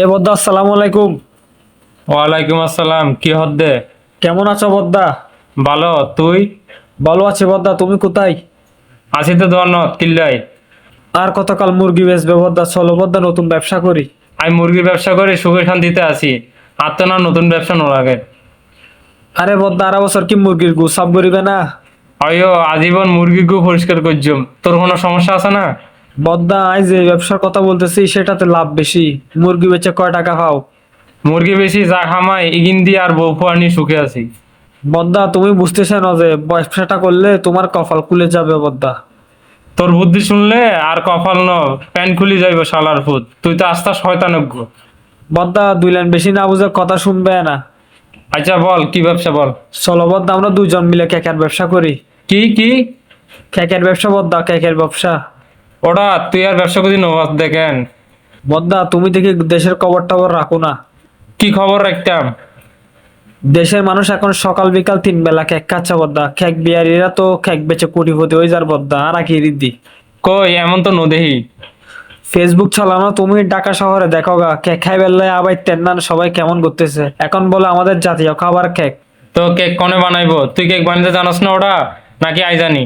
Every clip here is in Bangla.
এ বদ্দা আসসালামু আলাইকুম। ওয়ালাইকুম আসসালাম কি হদ্দে? কেমন আছো বদ্দা? ভালো তুই? ভালো আছি বদ্দা তুমি কোথায়? আছি তো ধন্য কিল্লাই আর কতকাল মুরগি বেচবে বদ্দা? চলো বদ্দা নতুন ব্যবসা করি। আমি মুরগির ব্যবসা করে সুখে শান্তিতে আছি। আর তো না নতুন ব্যবসা নো লাগে। আরে বদ্দা আর বছর কি মুরগির গু সাফ করিবে না? অয়ো আজীবন মুরগি গু পরিষ্কার করছুম। তোর কোনো সমস্যা আছে না? বদ্দা আই যে ব্যবসার কথা বলতেছি সেটাতে লাভ বেশি। মুরগি বেচে কয় টাকা পাও মুরগি বেশি যা খামাই ইগিন দিয়ে আর বউ ফুয়া নিয়ে সুখে আছি। বদ্দা তুমি বুঝতেছে না যে ব্যবসাটা করলে তোমার কপাল খুলে যাবে বদ্দা। তোর বুদ্ধি শুনলে আর কপাল ন প্যান খুলে যাইব শালার ফুট তুই তো আস্তা শয়তানজ্ঞ। বদ্দা দুই লাইন বেশি না বুঝে কথা শুনবে না। আচ্ছা বল কি ব্যবসা বল? চলো বদ্দা আমরা দুজন মিলে কেকের ব্যবসা করি। কি কি? কেকের ব্যবসা বদ্দা কেকের ব্যবসা। ওটা তুই আর ব্যবসা করবি নবাস দেখেন। বদ্দা তুমি দেখি দেশের খবর টবর রাখো না। কি খবর রাখতাম? দেশের মানুষ এখন সকাল বিকাল তিন বেলা কেক খাচ্ছে বদ্দা কেক বিয়ারিরা তো কেক বেচে কোটিপতি হয়ে যার বদ্দা আর কি রিদ্ধি। কই এমন তো নদেহি। ফেসবুক চালানো তুমি ঢাকা শহরে দেখো গা কেক খাই বেলায় আবার তেন্নান সবাই কেমন করতেছে। এখন বলে আমাদের জাতীয় খাবার কেক। তো কেক কনে বানাইবো? তুই কেক বানাতে জানোস না ওটা নাকি আই জানি?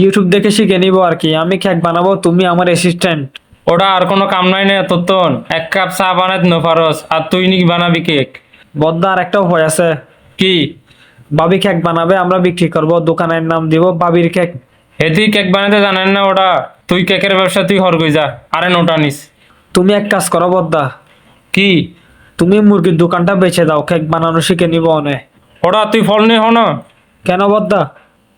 ইউটিউব দেখে শিখে নিবো আর কি। আমি কেক বানাবো তুমি আমার অ্যাসিস্ট্যান্ট ওটা আর কোনো কাম নাই না তোর এক কাপ চা বানাইতে নো পারস আর তুই নাকি বানাবি কেক বদ্দা আর একটা উপায় আছে। কি? বাবি কেক বানাবে আমরা বিক্রি করব দোকানের নাম দিব বাবির কেক হে কেক বানাতে জানেন না ওটা? তুই কেকের ব্যবসা তুই হর কই যা আরে নোটা নিস। তুমি এক কাজ করো বদ্দা। কি? তুমি মুরগির দোকানটা বেছে দাও কেক বানানো শিখে নিবো অনেক ওটা তুই ফল নে হন। কেন বদ্দা?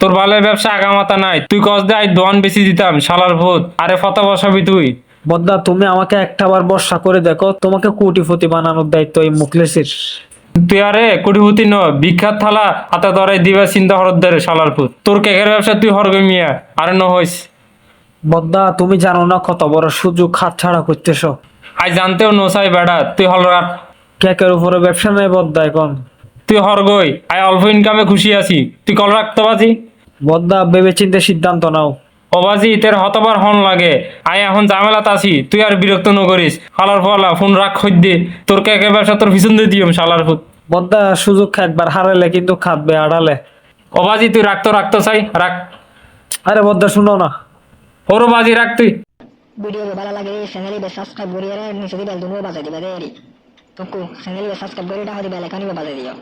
তোর বালের ব্যবসা আগামাতা নাই। তুই কস দে আই দোয়ান বেশি দিতাম শালার ভূত। আরে ফতা বসাবি তুই। বদ্দা তুমি আমাকে একটা বার বর্ষা করে দেখো তোমাকে কোটিপতি বানানোর দায়িত্ব এই মুখলেসির। তুই আরে কোটিপতি ন বিখ্যাত থালা হাতে ধরাই দিবা চিন্তা হরদ দে শালার ভূত। তোর কেকের ব্যবসা তুই হরগই মিয়া আরে ন হইস। বদ্দা তুমি জানো না কত বড় সুযোগ হাত ছাড়া করতেছ। আই জানতেও নসাই বেড়া তুই হল কেকের উপরে ব্যবসা নেই বদ্দা এখন। তুই হরগই আই অল্প ইনকামে খুশি আছি। তুই কল রাখতে বাজি। বদ্দা ভেবে চিন্তে সিদ্ধান্ত নাও। ও বাজি তোর হতবার হন লাগে। আই এখন ঝামেলাত আছি। তুই আর বিরক্ত নকরিস হালার ফলা ফোন রাখ খোঁজ দে তোর কেকের ব্যবসা তোর পিছন দিয়ে দিম শালার ভূত বদ্দা সুযোগ একবার হারালে কিন্তু খাটবে আড়ালে। ও বাজি তুই রাখতো রাখতো চাই রাখ আরে বদ্দা শুনো না। ওরও বাজি রাখ তুই। ভিডিও ভালো লাগে চ্যানেলে সাবস্ক্রাইব করিয়ে নিচে দিবেল দুনো বাজাই দিবে দেরি তোকু চ্যানেলে সাবস্ক্রাইব করে হতে বেলে কানিবে বাজাই দিও